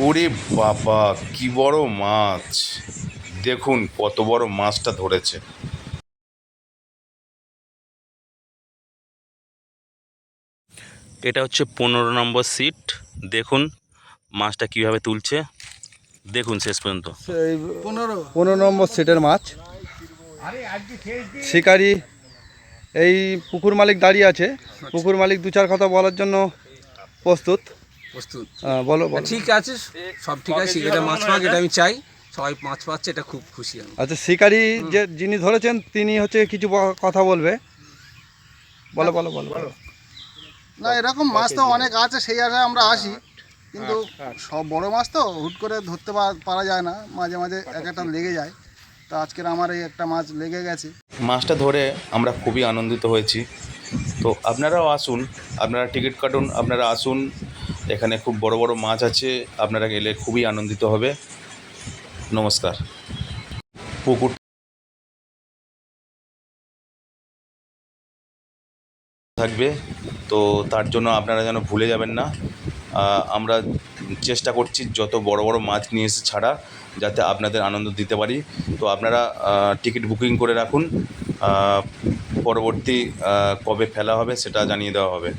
ওরে বাবা কি বড় মাছ। দেখুন কত বড় মাছটা ধরেছে। এটা হচ্ছে পনেরো নম্বর সিট। দেখুন মাছটা কীভাবে তুলছে। দেখুন শেষ পর্যন্ত। পনেরো নম্বর সিটের মাছ। শিকারি এই পুকুর মালিক দাঁড়িয়ে আছে। পুকুর মালিক দু চার কথা বলার জন্য প্রস্তুত। প্রস্তুত। আহ, বলো বলো। ঠিক আছে সব ঠিক আছে এটা মাছ পাক এটা আমি চাই। সবাই মাছ পাচ্ছে এটা খুব খুশি আমি। আচ্ছা শিকারি যে যিনি ধরেছেন তিনি হচ্ছে কিছু কথা বলবে। বলো বলো বলো বলো। না এরকম মাছ তো অনেক আছে সেই আশায় আমরা আসি। কিন্তু সব বড় মাছ তো হুট করে ধরতে পারা যায় না মাঝে মাঝে এক একটা লেগে যায়। তো আজকের আমার এই একটা মাছ লেগে গেছে। মাছটা ধরে আমরা খুবই আনন্দিত হয়েছি। তো আপনারাও আসুন আপনারা টিকিট কাটুন আপনারা আসুন এখানে খুব বড় বড় মাছ আছে, আপনারা গেলে খুবই আনন্দিত হবে। নমস্কার। পুকুর থাকবে, তো তার জন্য আপনারা যেন ভুলে যাবেন না। আমরা চেষ্টা করছি যত বড় বড় মাছ নিয়ে এসে ছাড়া, যাতে আপনাদের আনন্দ দিতে পারি। তো আপনারা টিকিট বুকিং করে রাখুন। পরবর্তী কবে ফেলা হবে সেটা জানিয়ে দেওয়া হবে।